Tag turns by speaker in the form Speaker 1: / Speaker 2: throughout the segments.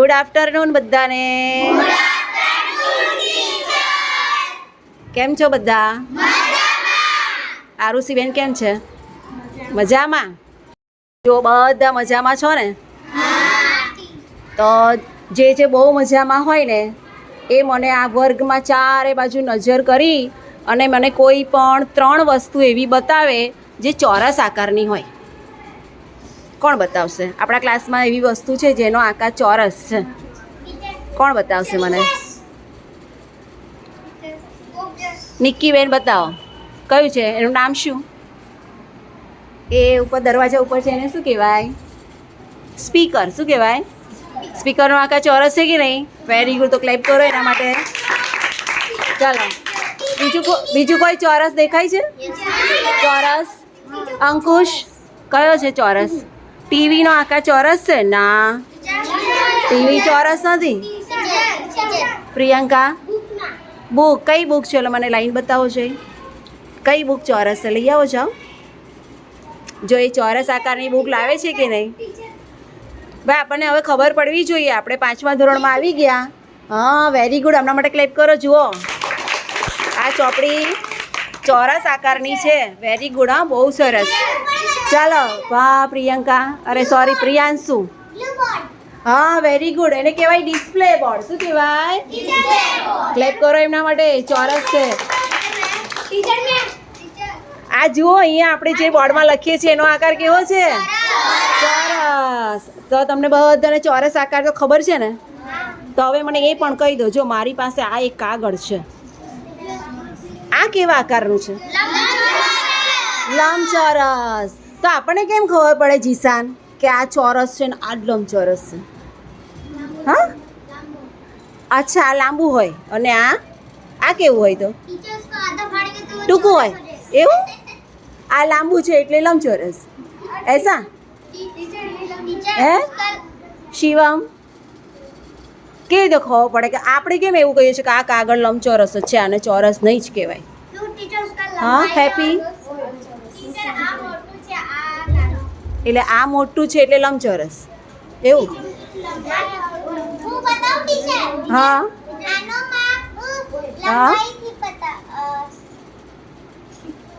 Speaker 1: Good afternoon બધાને. કેમ છો બધા? આરુસીબેન કેમ છે? મજામાં? જો બધા મજામાં છો ને? તો જે જે બહુ મજામાં હોય ને એ મને આ વર્ગમાં ચારે બાજુ નજર કરી અને મને કોઈ પણ ત્રણ વસ્તુ એવી બતાવે જે ચોરસ આકારની હોય. કોણ બતાવશે? આપણા ક્લાસમાં એવી વસ્તુ છે જેનો આકાર ચોરસ છે. કોણ બતાવશે મને? નિક્કીબેન બતાવો. કયું છે? એનું નામ શું? એ ઉપર દરવાજા ઉપર છે એને શું કહેવાય? સ્પીકર. શું કહેવાય? સ્પીકરનો આકાર ચોરસ છે કે નહીં? વેરી ગુડ તો ક્લેપ કરો એના માટે. ચાલો. બીજું બીજું કોઈ ચોરસ દેખાય છે? ચોરસ. અંકુશ. કયો છે ચોરસ? ટીવીનો આકાર ચોરસ છે? ના. ટીવી ચોરસ નથી? પ્રિયંકા? બુક. કઈ બુક છે? એટલે મને લાઈન બતાવો છે કઈ બુક ચોરસ છે? લઈ આવો, જાઓ. જો એ ચોરસ આકારની બુક લાવે છે કે નહીં? ભાઈ, આપણને હવે ખબર પડવી જોઈએ. આપણે પાંચમા ધોરણમાં આવી ગયા. હા વેરી ગુડ હમણાં માટે ક્લેપ કરો, જુઓ. આ ચોપડી ચોરસ આકારની છે. વેરી ગુડ હા, બહુ સરસ. ચાલો વાહ પ્રિયંકા. અરે સોરી પ્રિયાંશુ. હા વેરી ગુડ એને કહેવાય ડિસ્પ્લે બોર્ડ શું કહેવાય? ક્લેપ કરો એમના માટે. ચોરસ છે. આ જુઓ અહીંયા આપણે જે બોર્ડમાં લખીએ છીએ એનો આકાર કેવો છે? ચોરસ. તો તમને બધાને ચોરસ આકાર તો ખબર છે ને? તો હવે મને એ પણ કહી દો જો મારી પાસે આ એક કાગળ છે. આ કેવા આકારનું છે? લંબચોરસ. તો આપણને કેમ ખબર પડે જીસાન કે આ ચોરસ છે ને આ જ લંબચોરસ છે? હા? અચ્છા આ લાંબુ હોય. અને આ? આ કેવું હોય તો? ટૂંકું હોય. એવું? આ લાંબુ છે એટલે લંબચોરસ. એસા? હે? શિવમ? કેવી રીતે ખબર પડે કે આપણે કેમ એવું કહીએ છીએ કે આ કાગળ લંબચોરસ જ છે આને ચોરસ નહીં જ કહેવાય? હા happy? એટલે આ મોટું છે એટલે લંબચોરસ. એવું? હા. હા.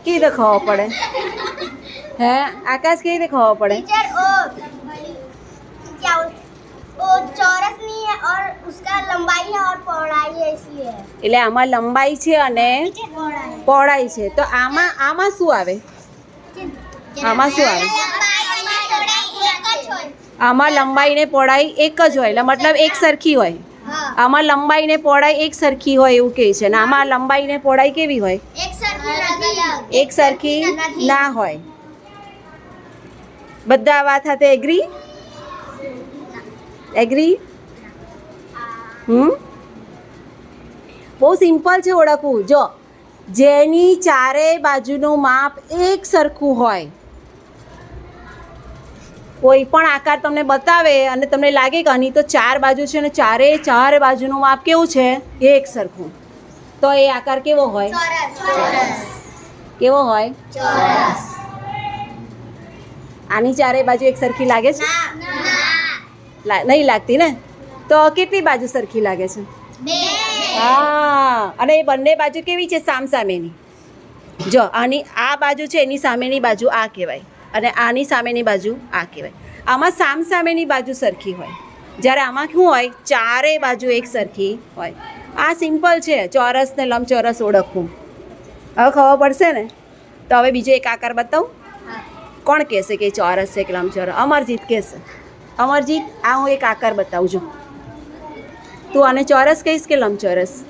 Speaker 1: કેવી રીતે ખબર પડે? હે? આકાશ કેવી રીતે ખબર પડે? એટલે આમાં લંબાઈ છે અને પહોળાઈ છે. તો આમાં આમાં શું આવે? આમાં શું આવે? આમાં લંબાઈ ને પહોળાઈ એક જ હોય મતલબ એક સરખી હોય. આમાં લંબાઈ ને પહોળાઈ એક સરખી હોય એવું કહે છે. ને આમાં લંબાઈ ને પહોળાઈ કેવી હોય? એક સરખી ના હોય. બધા આ વાત સાથે એગ્રી એગ્રી હમ? બહુ સિમ્પલ છે ઓળખવું. જો, જેની ચારે બાજુનું માપ એક સરખું હોય કોઈ પણ આકાર તમને બતાવે અને તમને લાગે કે આની તો ચાર બાજુ છે અને ચારે ચાર બાજુનું માપ કેવું છે? એ એક સરખું. તો એ આકાર કેવો હોય? કેવો હોય? આની ચારે બાજુ એક સરખી લાગે છે? નહીં લાગતી ને? તો કેટલી બાજુ સરખી લાગે છે? હા અને એ બંને બાજુ કેવી છે સામસામેની જો આની આ બાજુ છે એની સામેની બાજુ આ કહેવાય. અને આની સામેની બાજુ આ કહેવાય. આમાં સામ સામેની બાજુ સરખી હોય. જ્યારે આમાં શું હોય? ચારે બાજુ એક સરખી હોય. આ સિમ્પલ છે, ચોરસ ને લંબચોરસ ઓળખવું. હવે ખબર પડશે ને? તો હવે બીજો એક આકાર બતાવું. કોણ કહેશે કે ચોરસ છે કે લંબચોરસ? અમરજીત કહેશે. અમરજીત, આ હું એક આકાર બતાવું છું. તું આને ચોરસ કહીશ કે લંબચોરસ?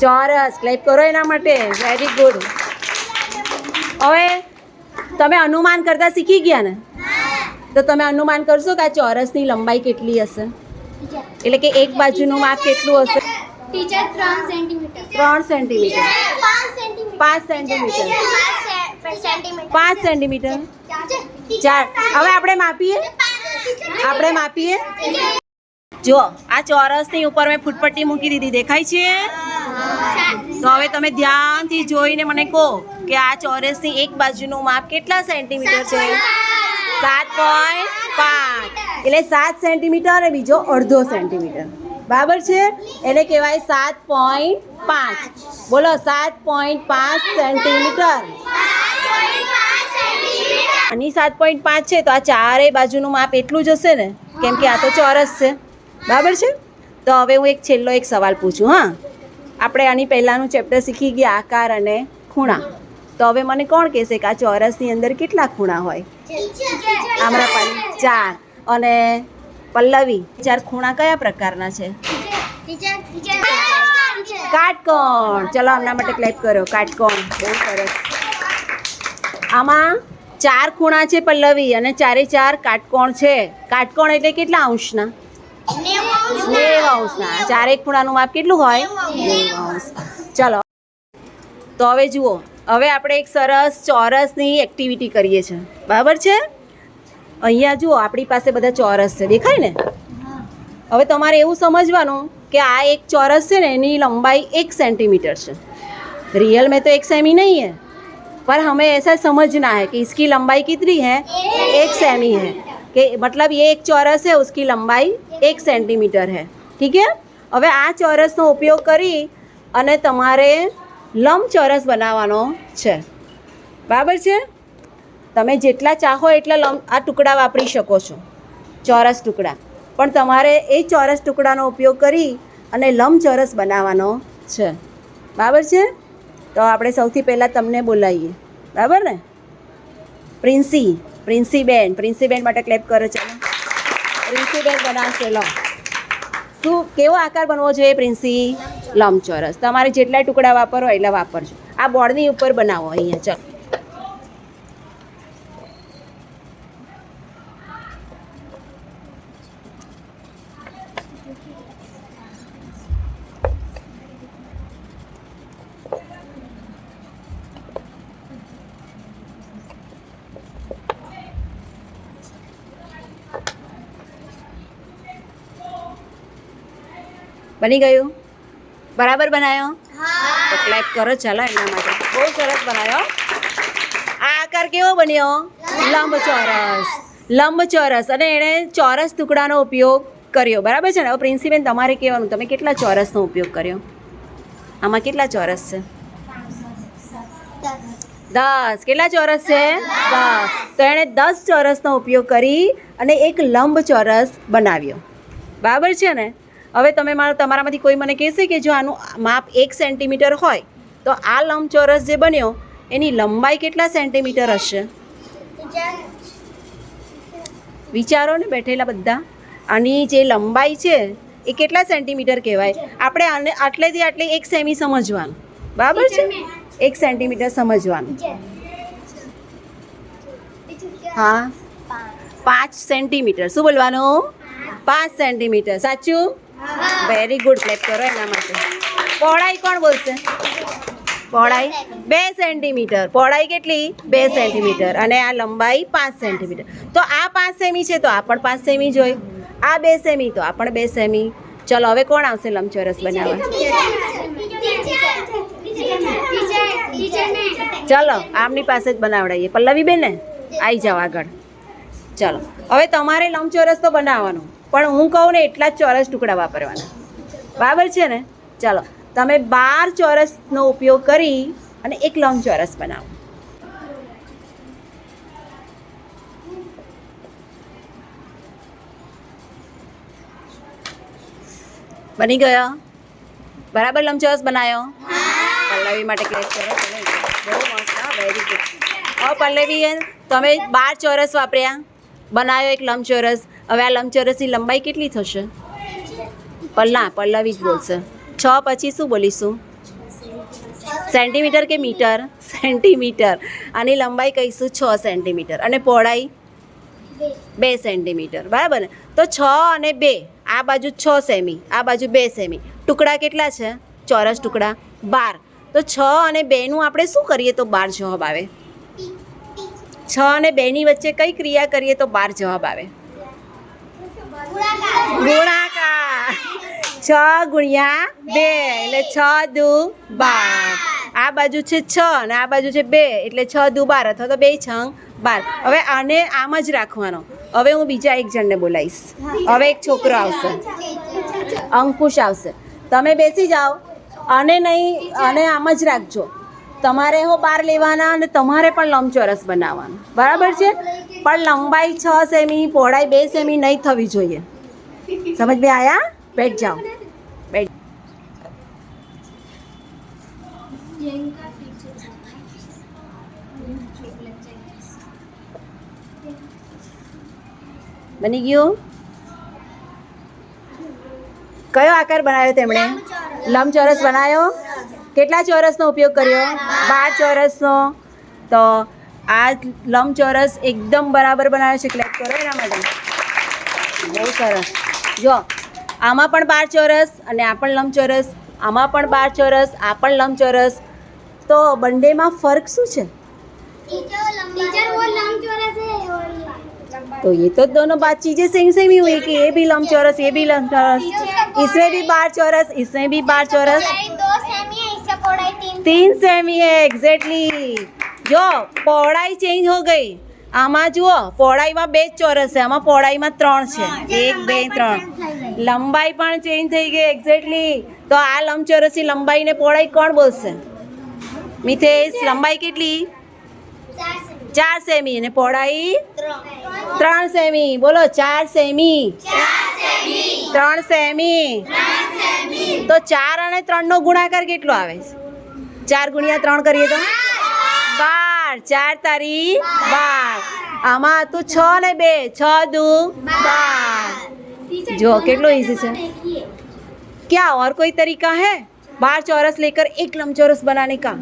Speaker 1: ચોરસ. ક્લેપ કરો એના માટે. વેરી ગુડ હવે તમે અનુમાન કરતા શીખી ગયા ને? તો તમે અનુમાન કરશો કે આ ચોરસની લંબાઈ કેટલી હશે? એટલે કે એક બાજુનું માપ કેટલું હશે?
Speaker 2: ટીચર ત્રણ સેન્ટીમીટર.
Speaker 1: ત્રણ સેન્ટીમીટર.
Speaker 2: પાંચ સેન્ટીમીટર.
Speaker 1: પાંચ સેન્ટીમીટર. ચાર. હવે આપણે માપીએ? આપણે માપીએ? જો આ ચોરસની ઉપર મેં ફૂટપટ્ટી મૂકી દીધી. દેખાય છે? તો હવે તમે ધ્યાનથી જોઈને મને કહો કે આ ચોરસની એક બાજુનું માપ કેટલા સેન્ટીમીટર છે? સાત પોઈન્ટ પાંચ. એટલે સાત સેન્ટીમીટર અને બીજો અડધો સેન્ટીમીટર. બરાબર છે? એને કહેવાય સાત પોઈન્ટ પાંચ. બોલો, સાત પોઈન્ટ પાંચ સેન્ટીમીટર. આની સાત પોઈન્ટ પાંચ છે તો આ ચારેય બાજુનું માપ એટલું જ હશે ને? કેમ કે આ તો ચોરસ છે. બરાબર છે? તો હવે હું એક છેલ્લો એક સવાલ પૂછું, હા? આપણે આની પહેલાંનું ચેપ્ટર શીખી ગયા આકાર અને ખૂણા. તો હવે મને કોણ કહેશે કે આ ચોરસની અંદર કેટલા ખૂણા હોય? આમ્રપાલી ચાર અને પલ્લવી. ચાર ખૂણા કયા પ્રકારના છે? કાટકોણ. ચલો આમના માટે ક્લેપ કર્યો કાટકોણ. બહુ સરસ. આમાં ચાર ખૂણા છે પલ્લવી અને ચારે ચાર કાટકોણ છે. કાટકોણ એટલે કેટલા અંશના? નેવ અંશના ચારેક ખૂણાનું માપ કેટલું હોય નેવ અંશ ચલો તો હવે જુઓ હવે આપણે એક સરસ ચોરસની એક્ટિવિટી કરીએ છીએ બરાબર છે અહીંયા જુઓ આપણી પાસે બધા ચોરસ છે દેખાય ને હવે તમારે એવું સમજવાનું કે આ એક ચોરસ છે ને એની લંબાઈ એક सेंटीमीटर છે रियल में तो एक सेमी नहीं है पर हमें ऐसा समझना है कि इसकी लंबाई कितनी है एक सेमी है कि मतलब ये एक चौरस है उसकी लंबाई एक सेंटीमीटर है ठीक है હવે આ ચોરસનો ઉપયોગ કરી અને તમારે લંબચોરસ બનાવવાનો છે બરાબર છે તમે જેટલા ચાહો એટલા લંબ આ ટુકડા વાપરી શકો છો ચોરસ ટુકડા પણ તમારે એ ચોરસ ટુકડાનો ઉપયોગ કરી અને લંબચોરસ બનાવવાનો છે બરાબર છે તો આપણે સૌથી પહેલાં તમને બોલાવીએ બરાબર ને પ્રિન્સી પ્રિન્સીબેન પ્રિન્સીબેન માટે ક્લેપ કરો ચાલો પ્રિન્સીબેન બનાવશે, લો. શું, કેવો આકાર બનવો જોઈએ પ્રિન્સી? લંબચોરસ. તમારે જેટલા ટુકડા વાપરો એટલા વાપરજો. આ બોર્ડની ઉપર બનાવો અહીંયા, ચાલો. બની ગયું? બરાબર બનાવ્યો તો ક્લેપ કરો ચાલો એના માટે. બહુ સરસ બનાવ્યો આ આકાર કેવો બન્યો? લંબચોરસ. લંબચોરસ. અને એણે ચોરસ ટુકડાનો ઉપયોગ કર્યો. બરાબર છે ને? હવે પ્રિન્સિપેન તમારે કહેવાનું. તમે કેટલા ચોરસનો ઉપયોગ કર્યો? આમાં કેટલા ચોરસ છે? દસ. કેટલા ચોરસ છે? દસ. તો એણે દસ ચોરસનો ઉપયોગ કરી અને એક લંબ ચોરસ બનાવ્યો. બરાબર છે ને? હવે તમે મારા તમારામાંથી કોઈ મને કહેશે કે જો આનું માપ એક સેન્ટીમીટર હોય તો આ લંબચોરસ જે બન્યો એની લંબાઈ કેટલા સેન્ટીમીટર હશે? વિચારો ને બેઠેલા બધા. આની જે લંબાઈ છે એ કેટલા સેન્ટીમીટર કહેવાય? આપણે આને આટલેથી આટલે એક સેમી સમજવાનું. બરાબર છે? એક સેન્ટીમીટર સમજવાનું. હા. પાંચ. સેન્ટીમીટર. શું બોલવાનું? પાંચ સેન્ટીમીટર. સાચું? વેરી ગુડ ક્લેપ કરો એના માટે. પહોળાઈ કોણ બોલશે? પહોળાઈ બે સેન્ટીમીટર પહોળાઈ કેટલી? બે સેન્ટીમીટર અને આ લંબાઈ પાંચ સેન્ટીમીટર તો આ પાંચ સેમી છે, તો આ પણ પાંચ સેમી જોઈ આ બે સેમી તો આ પણ બે સેમી ચલો, હવે કોણ આવશે લંબચોરસ બનાવવા? ચલો, આમની પાસે જ બનાવડાવીએ પલ્લવી બેન આવી જાઓ આગળ. ચલો, હવે તમારે લંબચોરસ તો બનાવવાનું. પણ હું કહું ને, એટલા જ ચોરસ ટુકડા વાપરવાના. બરાબર છે ને? ચાલો, તમે બાર ચોરસનો ઉપયોગ કરી અને એક લંબચોરસ બનાવો. બની ગયો? બરાબર લંબચોરસ બનાવ્યો પલ્લવી માટે ક્લેપ કરો બહુ મસ્ત વેરી ગુડ હવે પલ્લવી, તમે બાર ચોરસ વાપર્યા. બનાવ્યો એક લંબચોરસ હવે આ લંબચોરસની લંબાઈ કેટલી થશે? પલ્લા પલ્લવી જ બોલશે. છ પછી શું બોલીશું? સેન્ટીમીટર કે મીટર? સેન્ટીમીટર. આની લંબાઈ કહીશું છ સેન્ટીમીટર. અને પહોળાઈ? બે સેન્ટીમીટર. બરાબર ને? તો છ અને બે. આ બાજુ છ સેમી. આ બાજુ બે સેમી. ટુકડા કેટલા છે? ચોરસ ટુકડા. બાર. તો છ અને બેનું આપણે શું કરીએ તો બાર જવાબ આવે? છ અને બેની વચ્ચે કઈ ક્રિયા કરીએ તો બાર જવાબ આવે? ગુણાકાર. છ ગુણ્યા બે, એટલે છ દુ બાર. આ બાજુ છે છ અને આ બાજુ છે બે, એટલે છ દુ બાર અથવા તો બે છંગ બાર. હવે આને આમ જ રાખવાનો. હવે હું બીજા એક જણને બોલાવીશ. હવે એક છોકરો આવશે. અંકુશ આવશે. તમે બેસી જાઓ. અને નહીં અને આમ જ રાખજો. તમારે હો બાર લેવાના અને તમારે પણ લંબચોરસ બનાવવાનું. બરાબર છે? પણ લંબાઈ છ સેમી, પહોળાઈ બે સેમી નહીં થવી જોઈએ. સમજ બે આયા? બેઠ જાઓ. બેઠ. બની ગયું? કયો આકાર બનાવ્યો તેમણે? લંબચોરસ બનાવ્યો? કેટલા ચોરસનો ઉપયોગ કર્યો બાર ચોરસનો તો આ લંબચોરસ એકદમ બરાબર બનાવ્યો છે ક્લેપ કરો એના માટે બહુ સરસ જો આમાં પણ બાર ચોરસ અને આ પણ લંબચોરસ આમાં પણ બાર ચોરસ આ પણ લંબચોરસ તો બંનેમાં ફર્ક શું છે
Speaker 2: टीचर वो लंबचौरस है और ये
Speaker 1: तो ये तो दोनों बात चीजें सेम सेम ही हुई कि ये भी लंबचौरस ये भी लंबचौरस इसमें भी बार चौरस इसमें भी बार चौरस
Speaker 2: पढ़ाई दो सेमी है इससे पढ़ाई तीन
Speaker 1: तीन सेमी है एग्जैक्टली જો પહોળાઈ ચેન્જ હો ગઈ આમાં જુઓ પહોળાઈમાં બે જ ચોરસ છે આમાં પહોળાઈમાં ત્રણ છે એક બે ત્રણ લંબાઈ પણ ચેન્જ થઈ ગઈ એક્ઝેક્ટલી તો આ લંબચોરસની લંબાઈને પહોળાઈ કોણ બોલશે મિથેશ લંબાઈ કેટલી
Speaker 2: चार सेमी
Speaker 1: ચાર સેમી અને પહોળાઈ
Speaker 2: ત્રણ
Speaker 1: ત્રણ સેમી બોલો ચાર સેમી ત્રણ સેમી તો ચાર અને ત્રણ નો ગુણાકાર કેટલો આવે છે ચાર ગુણ્યા ત્રણ કરીએ તો બાર ચાર તારી બાર આમાં તો છ ને બે છ દુ બાર જો કેટલો ઈઝી છે क्या और कोई तरीका है बार चौरस लेकर एक लंबचौरस बनाने का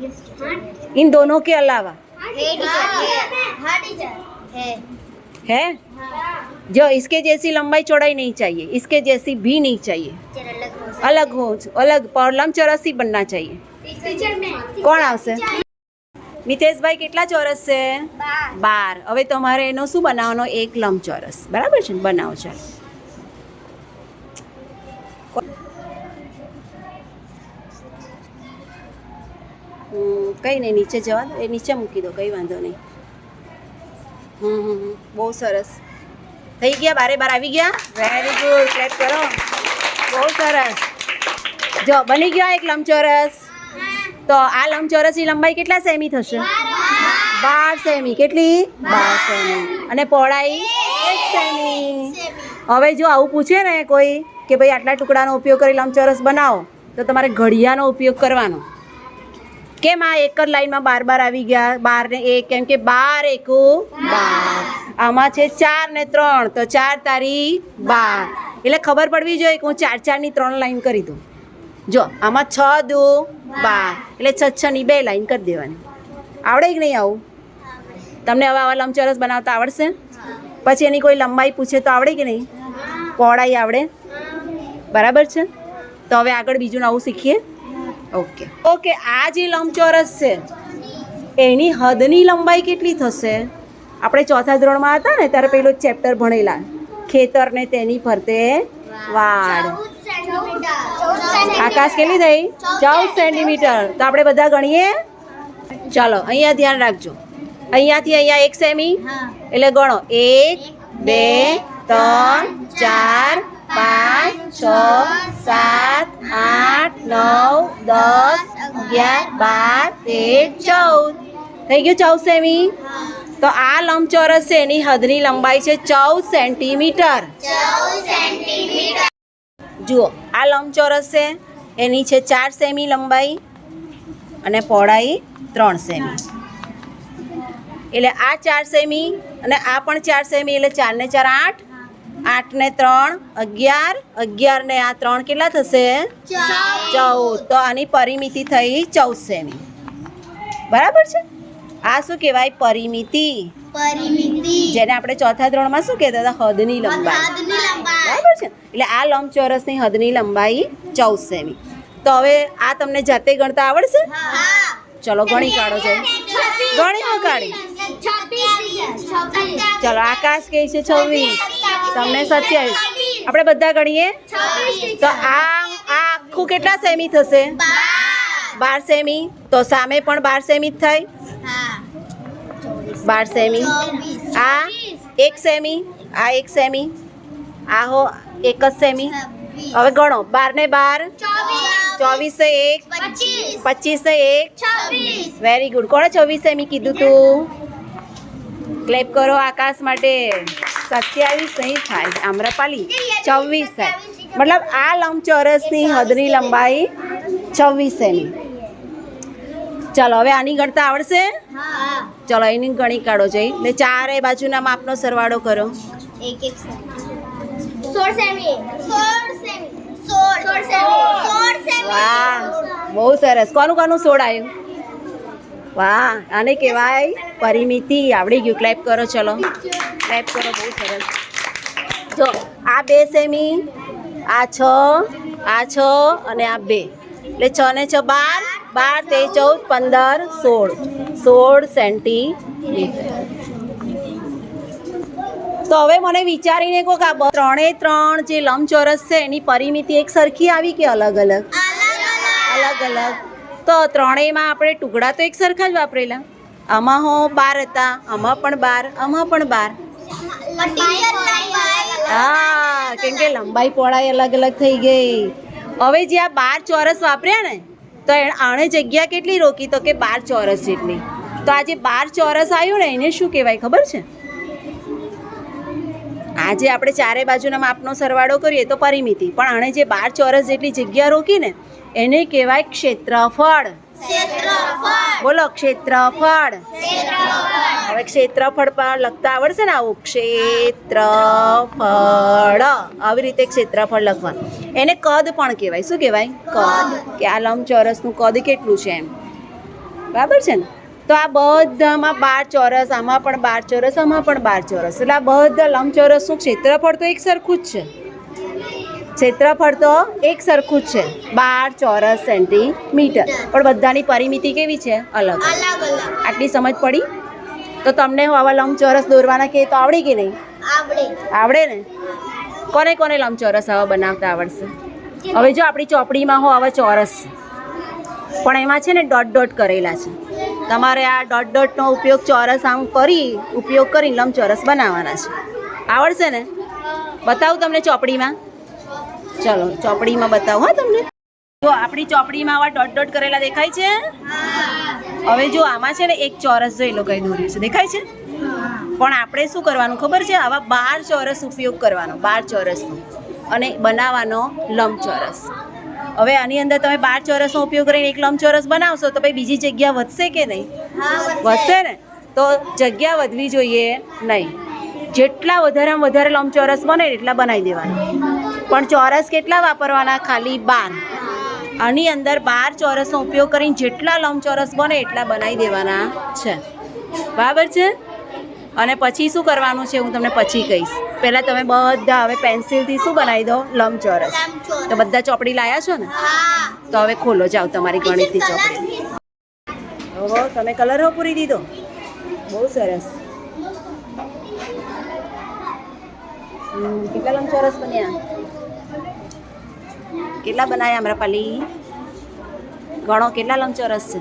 Speaker 1: इन दोनों के अलावा
Speaker 2: है टीचर हाँ टीचर है
Speaker 1: है जो इसके जैसी लंबाई चौड़ाई नहीं चाहिए इसके जैसी भी नहीं चाहिए
Speaker 2: टीचर अलग हो
Speaker 1: अलग हो अलग पर लंबचौरस ही बनना चाहिए
Speaker 2: टीचर में
Speaker 1: કોણ આવશે મિતેશભાઈ કેટલા ચોરસ છે
Speaker 2: बार
Speaker 1: બાર હવે તમારે એનો શું બનાવવાનો એક લંબચોરસ બરાબર છે ને બનાવો ચાલો કંઈ નહીં નીચે જવા દો. એ નીચે મૂકી દો કંઈ વાંધો નહીં. હમ હમ બહુ સરસ. થઈ ગયા? બારે બાર આવી ગયા? વેરી ગુડ ક્લેપ કરો. બહુ સરસ. જો બની ગયો એક લંબચોરસ. તો આ લંબચોરસની લંબાઈ કેટલા સેમી થશે? બાર સેમી. કેટલી? બાર સેમી. અને પહોળાઈ? એક સેમી. હવે જો આવું પૂછે ને કોઈ કે ભાઈ આટલા ટુકડાનો ઉપયોગ કરી લંબચોરસ બનાવો તો તમારે ઘડિયાનો ઉપયોગ કરવાનો. કેમ આ એક જ લાઈનમાં બાર બાર આવી ગયા? બાર ને એક, કેમ કે બાર એકુ બાર. આમાં છે ચાર ને ત્રણ, તો ચાર તારી બાર. એટલે ખબર પડવી જોઈએ કે હું ચાર ચારની ત્રણ લાઈન કરી દઉં. જો, આમાં છ દુ બાર. એટલે છ છ ની બે લાઈન કરી દેવાની. આવડે કે નહીં આવું? તમને હવે આવા લંબચોરસ બનાવતા આવડશે? પછી એની કોઈ લંબાઈ પૂછે તો આવડે કે નહીં? પહોળાઈ આવડે? બરાબર છે? તો હવે આગળ બીજું નવું શીખીએ. ઓકે. ઓકે આ જે લંબચોરસ છે એની હદની લંબાઈ કેટલી થશે? આપણે ચોથા ધોરણમાં હતા ને ત્યારે પેલું ચેપ્ટર ભણેલા. ખેતરને તેની ફરતે વાડ. આકાશ કેટલી થઈ? ચૌદ સેન્ટીમીટર. તો આપણે બધા ગણીએ? ચાલો અહીંયા ધ્યાન રાખજો. અહીંયાથી અહીંયા એક સેમી? એટલે ગણો. એક બે ત્રણ ચાર પાંચ છ સાત આઠ નવ દસ અગિયાર બાર તેર ચૌદ. થઈ ગયું ચૌદ સેમી? તો આ લંબચોરસ છે એની હદની લંબાઈ છે ચૌદ સેન્ટીમીટર. જુઓ આ લંબચોરસ છે એની છે ચાર સેમી લંબાઈ અને પહોળાઈ ત્રણ સેમી. એટલે આ ચાર સેમી અને આ પણ ચાર સેમી એટલે ચાર ને ચાર આઠ આઠ ને ત્રણ અગિયાર. અગિયાર ને આ ત્રણ કેટલા થશે? ચૌદ. તો આની પરિમિતિ થઈ ચૌદ સેમી બરાબર છે? આ શું કહેવાય? પરિમિતિ. જેને આપણે ચોથા ધોરણમાં શું કહેતા હતા? હદની લંબાઈ. બરાબર છે? એટલે આ લંબચોરસની હદની લંબાઈ ચૌદ સેમી તો હવે આ તમને જાતે ગણતા આવડશે? ચલો ગણી કાઢો છે ગણી કાઢી ચલો આકાશ કહે છે છવ્વીસ. તમને સત્યાવીસ આપણે બધા ગણીએ? તો આ આ આખું કેટલા સેમી થશે? બાર સેમી. તો સામે પણ બાર સેમી જ થાય. બાર સેમી. આ એક સેમી. આ એક સેમી. આ હો એક જ સેમી. હવે ગણો. બાર ને બાર. ચોવીસ એક. પચીસ એક. વેરી ગુડ કોણે ચોવીસ સેમી કીધું તું? ક્લેપ કરો આકાશ માટે. સત્યાવીસ નહીં થાય આમ્રપાલી. છવ્વીસ થાય મતલબ આ લંબચોરસની હદની લંબાઈ ચોવીસ એની. ચાલો હવે આની ગણતા આવડશે? ચાલો એની ગણી કાઢો જઈ. ને ચારે બાજુના માપનો સરવાળો કરો. વાહ બહુ સરસ. કોનું કોનું સોળ આવ્યું વાહ આને કહેવાય પરિમિતિ. આવડી ગયું. ક્લેપ કરો ચલો. ક્લેપ કરો, બહુ સરસ. જો, આ બે સેમી, આ છ આ છ અને આ બે. એટલે છ ને છ બાર બાર તે ચૌદ, પંદર, સોળ. સોળ સેન્ટીમીટર. તો હવે મને વિચારીને કહો કે આ ત્રણે ત્રણ જે લંબચોરસ છે, એની પરિમિતિ એક સરખી આવી કે અલગ અલગ? અલગ અલગ. તો ત્રણેયમાં આપણે ટુકડા તો એક સરખા જ વાપરેલા. આમાં હો બાર હતા, આમાં પણ બાર, આમાં પણ બાર. હા, કેમ કે લંબાઈ પહોળાઈ અલગ અલગ થઈ ગઈ. હવે જે આ બાર ચોરસ વાપર્યા ને, તો આણે જગ્યા કેટલી રોકી તો કે બાર ચોરસ જેટલી. તો આ જે બાર ચોરસ આવ્યું ને, એને શું કહેવાય ખબર છે? આજે આપણે ચારે બાજુના માપનો સરવાળો કરીએ તો પરિમિતિ. પણ આણે જે બાર ચોરસ જેટલી જગ્યા રોકી ને, એને કહેવાય ક્ષેત્રફળ. બોલો ક્ષેત્રફળ. હવે ક્ષેત્રફળ પર લખતા આવડશે ને આવું? ક્ષેત્રફળ. આવી રીતે ક્ષેત્રફળ લખવાનું. એને કદ પણ કહેવાય. શું કહેવાય? કદ. કે આ લંબચોરસનું કદ કેટલું છે એમ. બરાબર છે ને? તો આ બધામાં બાર ચોરસ આમાં પણ બાર ચોરસ આમાં પણ બાર ચોરસ. એટલે આ બધા લંબચોરસનું ક્ષેત્રફળ તો એક સરખું જ છે. ક્ષેત્રફળ તો એક સરખું જ છે. બાર ચોરસ સેન્ટીમીટર. પણ બધાની પરિમિતિ કેવી છે? અલગ. આટલી સમજ પડી? તો તમને હું આવા લંબચોરસ દોરવાના કે તો આવડે કે નહીં? આવડે ને? કોને કોને લંબચોરસ આવા બનાવતા આવડશે? હવે જો આપણી ચોપડીમાં હો આવા ચોરસ. પણ એમાં છે ને ડોટ ડોટ કરેલા છે. તમારે આ ડોટ ડોટનો ઉપયોગ ચોરસ આમ કરી ઉપયોગ કરી લંબચોરસ બનાવવાના છે. આવડશે ને? બતાવું તમને ચોપડીમાં. ચલો ચોપડીમાં બતાવો હા તમને. જો આપણી ચોપડીમાં આવા ડોટ ડોટ કરેલા દેખાય છે? હવે જો આમાં છે ને એક ચોરસ જો એ લોકોએ દોર્યું છે. દેખાય છે? પણ આપણે શું કરવાનું ખબર છે? આવા બાર ચોરસ ઉપયોગ કરવાનો બાર ચોરસનો. અને બનાવવાનો લંબચોરસ. હવે આની અંદર તમે બાર ચોરસનો ઉપયોગ કરીને એક લંબચોરસ બનાવશો તો ભાઈ બીજી જગ્યા વધશે કે નહીં? વધશે. ને? તો જગ્યા વધવી જોઈએ નહીં. જેટલા વધારેમાં વધારે લંબચોરસ બને એટલા બનાવી દેવાના. પણ ચોરસ કેટલા વાપરવાના? ખાલી બાર. આની અંદર બાર ચોરસનો ઉપયોગ કરીને જેટલા લંબચોરસ બને એટલા બનાવી દેવાના છે. બરાબર છે? અને પછી શું કરવાનું છે? હું તમને પછી કહીશ. પહેલાં તમે બધા હવે પેન્સિલથી શું બનાવી દો? લંબચોરસ. તો બધા ચોપડી લાયા છો ને? તો હવે ખોલો. જાઓ તમારી ગણિતની ચોપડી. ઓહો, તમે કલર હો પૂરી દીધો? બહુ સરસ. કેટલા લંબચોરસ બન્યા? કેટલા બનાવ્યા અમરાપાલી ગણો કેટલા લંબચોરસ છે?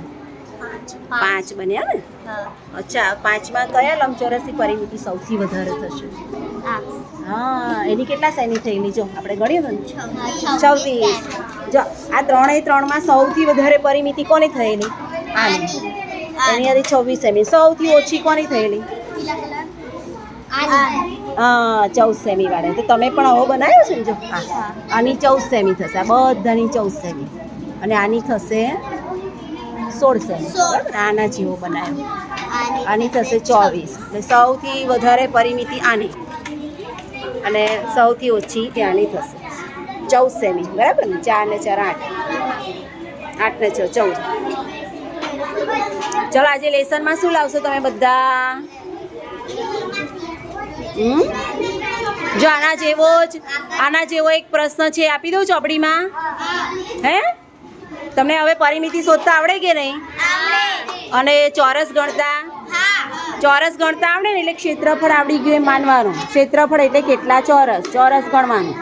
Speaker 1: પાંચ. બન્યા ને? અચ્છા પાંચમાં કયા લંબચોરસની પરિમિતિ સૌથી વધારે થશે? હા એની કેટલા સેમી થયેલી? જો આપણે ગણીએ તો છવ્વીસ. જો આ ત્રણેય ત્રણમાં સૌથી વધારે પરિમિતિ કોની થયેલી? આની. એની હજી છવ્વીસ સેમી સૌથી ઓછી કોની થયેલી? હા ચૌદ સેમી વાળે. તો તમે પણ આવો બનાવ્યો છે ને જો? હા. આની ચૌદ સેમી થશે. આ બધાની ચૌદ સેમી અને આની થશે સોળ. સેમી? આના જેવો બનાવ્યો. આની થશે ચોવીસ. એટલે સૌથી વધારે પરિમિતિ આની. અને સૌથી ઓછી ત્યાંની થશે. ચૌદ સેમી બરાબર ને? ચાર ને ચાર આઠ. આઠ ને છ ચૌદ. ચલો આજે લેસનમાં શું લાવશો તમે બધા? જો આના જેવો જ, આના જેવો એક પ્રશ્ન છે, આપી દઉં ચોપડીમાં? હે? તમને હવે પરિમિતિ શોધતા આવડે કે નહીં? અને ચોરસ ગણતા? ચોરસ ગણતા આવડે ને એટલે ક્ષેત્રફળ આવડી ગયું એમ માનવાનું. ક્ષેત્રફળ એટલે કેટલા ચોરસ? ચોરસ ગણવાનું.